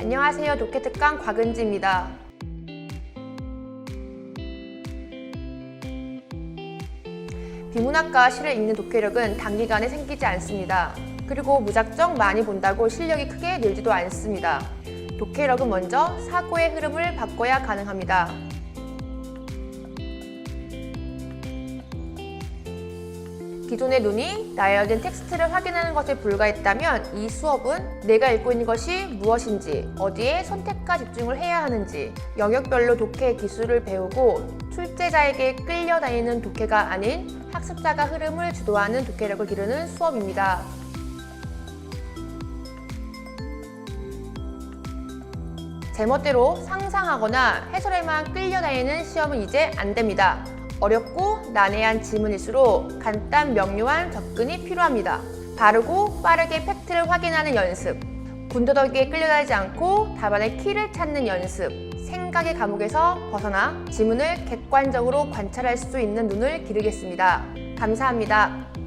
안녕하세요. 독해특강 곽은지입니다. 비문학과 시를 읽는 독해력은 단기간에 생기지 않습니다. 그리고 무작정 많이 본다고 실력이 크게 늘지도 않습니다. 독해력은 먼저 사고의 흐름을 바꿔야 가능합니다. 기존의 눈이 나열된 텍스트를 확인하는 것에 불과했다면 이 수업은 내가 읽고 있는 것이 무엇인지, 어디에 선택과 집중을 해야 하는지, 영역별로 독해 기술을 배우고 출제자에게 끌려다니는 독해가 아닌 학습자가 흐름을 주도하는 독해력을 기르는 수업입니다. 제멋대로 상상하거나 해설에만 끌려다니는 시험은 이제 안 됩니다. 어렵고 난해한 지문일수록 간단 명료한 접근이 필요합니다. 바르고 빠르게 팩트를 확인하는 연습, 군더더기에 끌려다니지 않고 답안의 키를 찾는 연습, 생각의 감옥에서 벗어나 지문을 객관적으로 관찰할 수 있는 눈을 기르겠습니다. 감사합니다.